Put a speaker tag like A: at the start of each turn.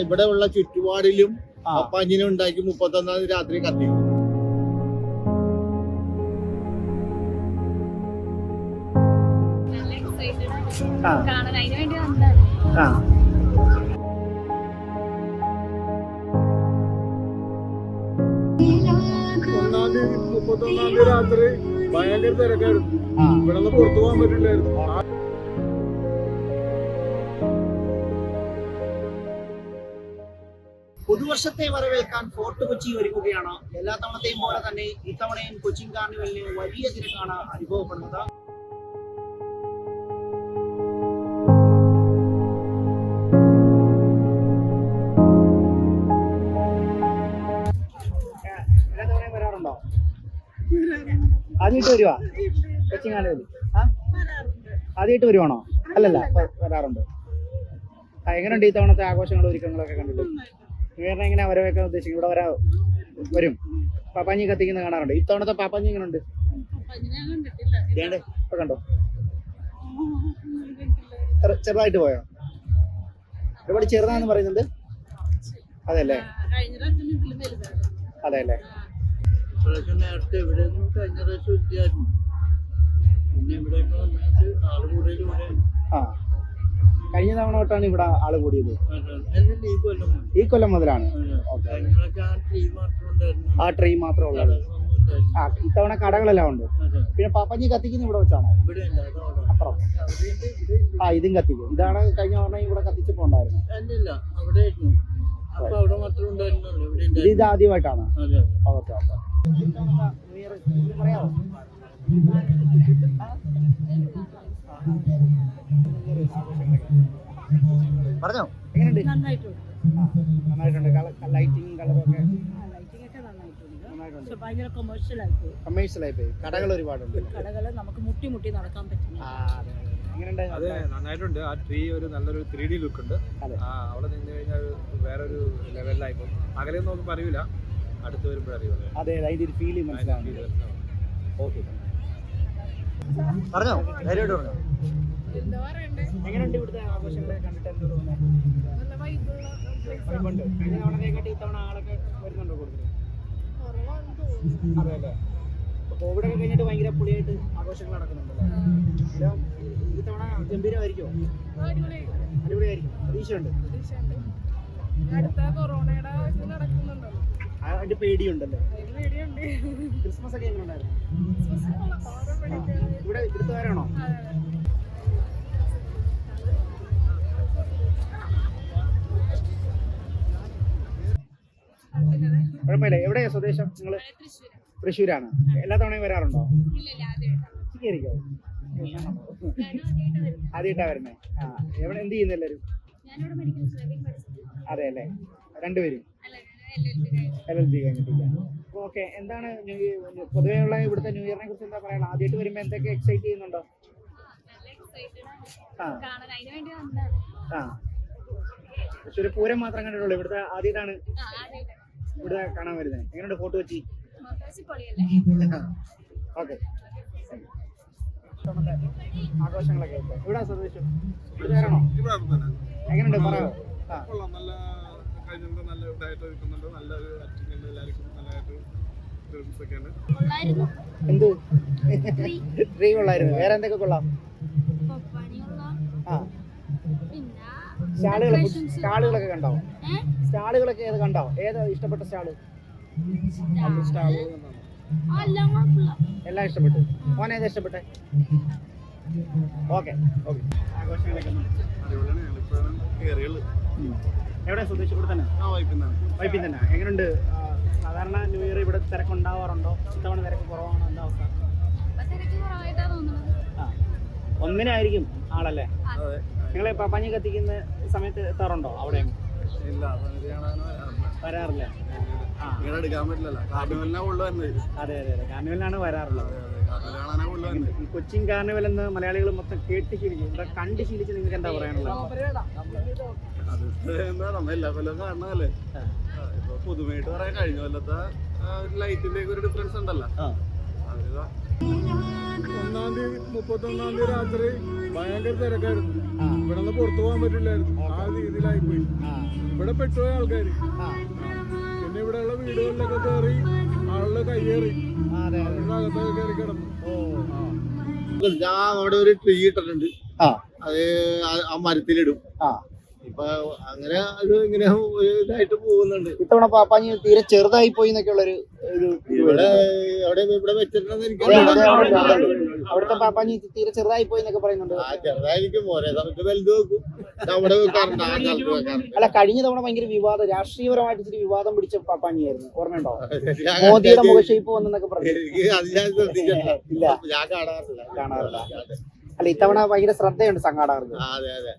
A: ഇവിടെ ഉള്ള ചുറ്റുപാടിലും
B: ആ.
A: പപ്പാഞ്ഞിനെ ഉണ്ടാക്കി മുപ്പത്തൊന്നാം തീയതി രാത്രി
B: കത്തി.
C: കാണാൻ അതിനു വേണ്ടി വന്നതാണ്.
D: മുപ്പത്തൊന്നാം തീയതി രാത്രി ഭയങ്കര തിരക്കായിരുന്നു. ഇവിടെ നിന്ന് പുറത്തു പോകാൻ പറ്റില്ലായിരുന്നു.
B: പുതുവർഷത്തെ വരവേൽക്കാൻ ഫോർട്ട് കൊച്ചി ഒരുങ്ങുകയാണ് എല്ലാ തവണത്തെയും പോലെ തന്നെ ഇത്തവണയും കൊച്ചിൻ കാർണിവലിന് വലിയ തിരക്കാണ് അനുഭവപ്പെടുന്നത്. ആദ്യമായിട്ട് വരുവാ? കൊച്ചിൻ കാർണിവൽ ആദ്യമായിട്ട് വരുവാണോ? അല്ലല്ല വരാറുണ്ട്. എങ്ങനെയുണ്ട് ഈ തവണത്തെ ആഘോഷങ്ങളും ഒരുക്കങ്ങളൊക്കെ കണ്ടിട്ട്. വേറെ എങ്ങനെ വരവേക്കാൻ ഉദ്ദേശിക്കും ഇവിടെ വരാ വരും. പാപ്പാഞ്ഞി കത്തിക്കുന്ന കാണാറുണ്ട്. ഇത്തവണത്തെ പാപ്പാഞ്ഞി എങ്ങനെ ഉണ്ട് ഇപ്പൊ കണ്ടോ? ചെറുതായിട്ട് പോയോ? ഒരുപാട് ചെറുതാന്ന് പറയുന്നുണ്ട്. അതെല്ലേ? അതെല്ലേ?
A: നേരത്തെ ഇവിടെ കഴിഞ്ഞ പ്രാവശ്യം പിന്നെ ഇവിടെ
B: ആ. കഴിഞ്ഞ തവണ തൊട്ടാണ് ഇവിടെ ആൾ കൂടിയത്.
A: ഈ കൊല്ലം
B: മുതലാണ്.
A: ആ ട്രീ മാത്രം ഉണ്ടായിരുന്നു
B: ആ ട്രീ മാത്രമേ ഉള്ളത്. ആ ഇത്തവണ കടകളെല്ലാം ഉണ്ട്. പിന്നെ പാപ്പാഞ്ഞി കത്തിക്കുന്ന ഇവിടെ വെച്ചാണോ? അപ്പുറം. ആ ഇതും കത്തിക്കും. ഇതാണ് കഴിഞ്ഞ തവണ ഇവിടെ കത്തിച്ചപ്പോ ഉണ്ടായിരുന്നു ഇത് ഇത് ആദ്യമായിട്ടാണ് ഓക്കെ ഓക്കെ പറയാമോ? എങ്ങനെയുണ്ട്
E: നന്നായിട്ടുണ്ട്.
B: നന്നായിട്ടുണ്ട് ലൈറ്റിംഗ് കളറൊക്കെ ഒക്കെ.
E: ലൈറ്റിംഗ് ഒക്കെ നന്നായിട്ടുണ്ട്. പക്ഷെ ഭയങ്കര കൊമേഴ്ഷ്യൽ ആയിപ്പോയി.
B: കമേഴ്ഷ്യലായി പോയി കടകൾ ഒരുപാടുണ്ട്
E: കടകൾ നമുക്ക് മുട്ടി മുട്ടി നടക്കാൻ
B: പറ്റും അതെ
D: നന്നായിട്ടുണ്ട്. ആ ട്രീ ഒരു നല്ലൊരു ത്രീ ഡി ലുക്ക് ഉണ്ട്. ആ അവിടെ നിന്ന് കഴിഞ്ഞാൽ ഒരു വേറൊരു ലെവലിലായി പോകും. അകലെ നോക്കുമ്പോൾ അറിയില്ല. അടുത്ത് വരുമ്പോൾ അറിയുള്ളൂ.
B: അതെ ഇതിൽ ഫീൽ മനസ്സിലാവുന്നുണ്ട്. ഓക്കെ പറഞ്ഞോ? ധൈര്യമായിട്ട് പറഞ്ഞോ? എങ്ങനെയുണ്ട് ഇവിടുത്തെ ആഘോഷങ്ങളെ കണ്ടിട്ട് എന്ത് തോന്നുന്നു? വൈബുണ്ട് കഴിഞ്ഞ തവണത്തെക്കാട്ടി ഇത്തവണ ആളൊക്കെ വരുന്നുണ്ടോ കൂടുതൽ അതെ അല്ലേ കോവിഡ് ഒക്കെ കഴിഞ്ഞിട്ട് ഭയങ്കര പുളിയായിട്ട് ആഘോഷങ്ങൾ നടക്കുന്നുണ്ടല്ലോ? ഈ തവണ ഗംഭീരമായിരിക്കുമോ അടിപൊളിയായിരിക്കും. പ്രതീക്ഷയുണ്ട്?
F: അടുത്ത കൊറോണയുടെ ഇത് നടക്കുന്നുണ്ടല്ലോ.
B: അതിന്റെ പേടിയുണ്ടല്ലോ?
F: പേടിയുണ്ട്.
B: ക്രിസ്മസ് ഒക്കെ എങ്ങനെ ഉണ്ടായിരുന്നു ഇവിടെ ഇവിടുത്തുകാരാണോ കുഴപ്പമില്ല. എവിടെയാ സ്വദേശം നിങ്ങൾ? തൃശ്ശൂരാണ്. എല്ലാ തവണയും വരാറുണ്ടോ? ശരിക്കോ ആദ്യമായിട്ടാ. വരുന്നേ. ആ എവിടെ എന്ത് ചെയ്യുന്നു എല്ലാവരും? അതെ അല്ലേ? രണ്ടുപേരും?
C: എൽ എൽ ബി
B: കഴിഞ്ഞിട്ടില്ല അപ്പോൾ ഓക്കെ എന്താണ് പൊതുവെയുള്ള ഇവിടുത്തെ ന്യൂ ഇയറിനെ കുറിച്ച് എന്താ പറയണം ആദ്യമായിട്ട് വരുമ്പോൾ എന്തൊക്കെ എക്സൈറ്റ് ചെയ്യുന്നുണ്ടോ? ആ തൃശ്ശൂർ പൂരം മാത്രം കണ്ടിട്ടുള്ളൂ. ഇവിടുത്തെ ആദ്യമായിട്ടാണ് ഇവിടെ കാണാൻ വരുന്നത്. എങ്ങനെയുണ്ട് ഫോട്ടോ വെച്ചി? ഓക്കെ. ആഘോഷങ്ങളൊക്കെ. ഇവിടെ സ്വദേശം? ഇവിടെയാണോ എങ്ങനെയുണ്ട് പറയോ ആ.
D: കൊള്ളാം. നല്ല കഴിഞ്ഞിട്ട് നല്ല ഇതായിട്ട് നിൽക്കുന്നുണ്ട്. നല്ലൊരു ആക്ടിങ് ഉണ്ട് എല്ലാവർക്കും. നല്ലതായിട്ട് ഫിലിംസ് ഒക്കെയാണ്
C: കൊള്ളായിരുന്നു.
B: എന്ത്? ട്രീ കൊള്ളായിരുന്നു. വേറെ എന്തൊക്കെ കൊള്ളാം. ആ.
C: Decorations.
B: സ്റ്റാളുകളൊക്കെ കണ്ടോ? സ്റ്റാളുകളൊക്കെ ഏത് കണ്ടോ? ഏതാ ഇഷ്ടപ്പെട്ട
C: സ്റ്റാൾ? സ്റ്റാൾ. എല്ലാം
B: ഇഷ്ടപ്പെട്ടു. മോനെ ഏതാ ഇഷ്ടപ്പെട്ടെ? Okay okay. ആഘോഷങ്ങളൊക്കെ. എവിടെ? സ്വദേശി ഇവിടെ തന്നെ? വൈപ്പിൽ തന്നെ. എങ്ങനെയുണ്ട് സാധാരണ ന്യൂ ഇയർ ഇവിടെ തിരക്ക് ഉണ്ടാവാറുണ്ടോ? ഇത്തവണ തിരക്ക് കുറവാണോ? എന്താ അവസ്ഥ? ഒന്നിനായിരിക്കും ആളല്ലേ?
D: അതെ
B: പഞ്ഞി കത്തിക്കുന്ന സമയത്ത് എത്താറുണ്ടോ അവിടെ?
D: ഇല്ല വരാറില്ല.
B: അതെ അതെ അതെ. കാർണിവലിനാണ് വരാറുള്ളത്. കൊച്ചിൻ കാർണിവൽ എന്ന് മലയാളികൾ മൊത്തം കേട്ട് ശീലിച്ചു ഇവിടെ കണ്ട് ശീലിച്ച് നിങ്ങൾക്ക് എന്താ പറയാനുള്ളത്?
D: പുതുമയായിട്ട് പറയാൻ കഴിഞ്ഞ കൊല്ലത്തെ ലൈറ്റിന്റെ ഒരു ഡിഫറൻസ് ഉണ്ടല്ലോ. ഒന്നാം തീയതി മുപ്പത്തൊന്നാം തീയതി രാത്രി ഭയങ്കര തിരക്കായിരുന്നു. ഇവിടെ നിന്ന് പുറത്തു പോകാൻ പറ്റില്ലായിരുന്നു. ആ രീതിയിലായി പോയി
B: ആ.
D: ഇവിടെ പെട്ടുപോയ ആൾക്കാർ പിന്നെ ഇവിടെയുള്ള വീടുകളിലൊക്കെ കയറി ആളുടെ കയ്യേറി.
B: അതെ അതെ.
D: അവരുടെ അകത്തൊക്കെ കയറി കിടന്നു.
A: ഞാൻ അവിടെ ഒരു ട്രീ ഇട്ടിട്ടുണ്ട്.
B: ആ.
A: അത് ആ- മരത്തിലിടും.
B: ആ.
A: ഇപ്പൊ അങ്ങനെ അത് ഇങ്ങനെ ഒരു ഇതായിട്ട് പോകുന്നുണ്ട്.
B: ഇത്തവണ പാപ്പാഞ്ഞി തീരെ ചെറുതായി പോയി എന്നൊക്കെ ഉള്ളൊരു ഒരു
A: ഇവിടെ
B: അവിടുത്തെ പാപ്പാനി തീരെ ചെറുതായി പോയി എന്നൊക്കെ പറയുന്നുണ്ട്.
A: ആ ചെറുതായിരിക്കും ഓരോ സമയത്ത് വലുത് വെക്കും. നമ്മുടെ
B: അല്ല കഴിഞ്ഞ തവണ ഭയങ്കര വിവാദം രാഷ്ട്രീയപരമായിട്ട് ഇച്ചിരി വിവാദം പിടിച്ച പാപ്പാനിയായിരുന്നു ഓർമ്മയുണ്ടോ? മോദിയുടെ മുഖഷേപ്പ് വന്നെന്നൊക്കെ പറഞ്ഞു. ഇല്ല.
A: ഞാൻ കാണാറില്ല.
B: കാണാറില്ല. അല്ല ഇത്തവണ ഭയങ്കര ശ്രദ്ധയുണ്ട് സംഘാടകർക്ക്.
A: അതെ അതെ.